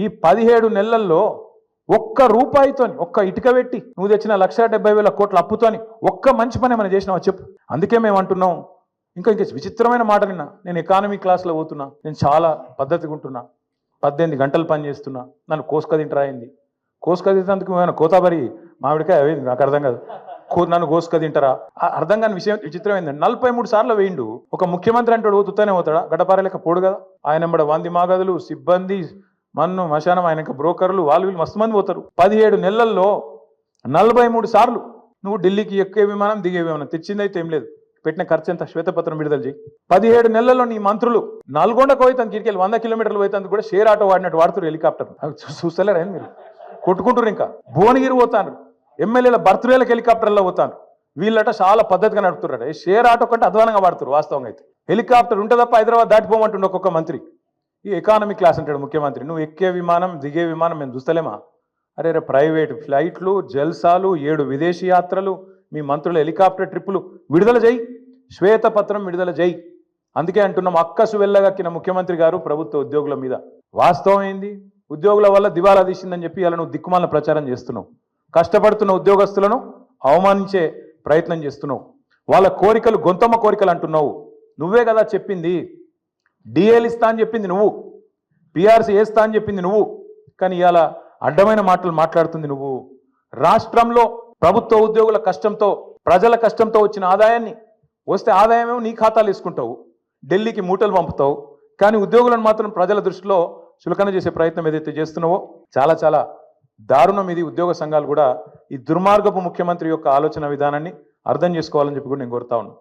ఈ పదిహేడు నెలల్లో ఒక్క రూపాయితోని ఒక్క ఇటుక పెట్టి నువ్వు తెచ్చిన లక్ష డెబ్బై వేల కోట్ల అప్పుతోని ఒక్క మంచి పని ఏమైనా చేసినావా చెప్పు. అందుకే మేము అంటున్నాం. ఇంకా ఇంకా విచిత్రమైన మాట నిన్న నేను ఎకానమీ క్లాస్లో పోతున్నా. నేను చాలా పద్ధతిగా ఉంటున్నా. పద్దెనిమిది గంటలు పని చేస్తున్నా. నన్ను కోసుక తింటరా అయింది కోసుక తింటేందుకు ఏమైనా కోతాబరి మామిడికాయ అవేది నాకు అర్థం కాదు. కో- నన్ను కోసుక తింటారా? ఆ- అర్థం కాని విషయం విచిత్రం ఏంటంటే నలభై మూడు సార్లు వేయిండు. ఒక ముఖ్యమంత్రి అంటాడు పోతుతానే పోతాడా? గడపార పోడు కదా. ఆయన ఎంబడ వంది మాగదులు సిబ్బంది మన్ను మశానం ఆయన బ్రోకర్లు వాళ్ళు వీళ్ళు మస్తు మంది పోతారు. పదిహేడు నెలల్లో నలభై మూడు సార్లు నువ్వు ఢిల్లీకి ఎక్కే విమానం దిగే విమానం. తెచ్చిందైతే ఏం లేదు. పెట్టిన ఖర్చు ఎంత? శ్వేతపత్రం విడుదల చేయి. పదిహేడు నెలల్లో నీ మంత్రులు నల్గొండకు పోయి తన కిరికెళ్ళి వంద కిలోమీటర్లు పోయి కూడా షేర్ ఆటో వాడినట్టు వాడుతారు హెలికాప్టర్ చూస్తలేరా ఏంది మీరు? కొట్టుకుంటారు ఇంకా. భువనగిరి పోతాను ఎమ్మెల్యేల బర్త్డేలకు హెలికాప్టర్లో పోతాను వీళ్ళట చాలా పద్ధతిగా నడుపుతున్నారు షేర్ ఆటో కంటే అధ్వానంగా వాడుతారు వాస్తవంగా అయితే. హెలికాప్టర్ ఉంటే తప్ప హైదరాబాద్ దాటిపోమంటుండే ఒక్కొక్క మంత్రి. ఈ ఎకానమీ క్లాస్ అంటాడు ముఖ్యమంత్రి. నువ్వు ఎక్కే విమానం దిగే విమానం మేము చూస్తలేమా? అరే రే ప్రైవేట్ ఫ్లైట్లు జల్సాలు ఏడు విదేశీ యాత్రలు మీ మంత్రుల హెలికాప్టర్ ట్రిప్పులు విడుదల చేయి శ్వేతపత్రం విడుదల చేయి అందుకే అంటున్నాం అక్కసు వెళ్ళగక్కిన ముఖ్యమంత్రి గారు ప్రభుత్వ ఉద్యోగుల మీద. వాస్తవం ఏంది? ఉద్యోగుల వల్ల దివాలా తీసిందని చెప్పి ఇలా నువ్వు దిక్కుమాల ప్రచారం చేస్తున్నావు. కష్టపడుతున్న ఉద్యోగస్తులను అవమానించే ప్రయత్నం చేస్తున్నావు. వాళ్ళ కోరికలు గొంతమ్మ కోరికలు అంటున్నావు. నువ్వే కదా చెప్పింది. డిఏలు ఇస్తా అని చెప్పింది నువ్వు. పిఆర్సీ వేస్తా అని చెప్పింది నువ్వు. కానీ ఇలా అడ్డమైన మాటలు మాట్లాడుతుంది నువ్వు. రాష్ట్రంలో ప్రభుత్వ ఉద్యోగుల కష్టంతో ప్రజల కష్టంతో వచ్చిన ఆదాయాన్ని వస్తే ఆదాయమేమో నీ ఖాతాలు వేసుకుంటావు ఢిల్లీకి మూటలు పంపుతావు. కానీ ఉద్యోగులను మాత్రం ప్రజల దృష్టిలో చులకన చేసే ప్రయత్నం ఏదైతే చేస్తున్నావో చాలా చాలా దారుణం ఇది. ఉద్యోగ సంఘాలు కూడా ఈ దుర్మార్గపు ముఖ్యమంత్రి యొక్క ఆలోచన విధానాన్ని అర్థం చేసుకోవాలని చెప్పి కూడా నేను కోరుతా ఉన్నాను.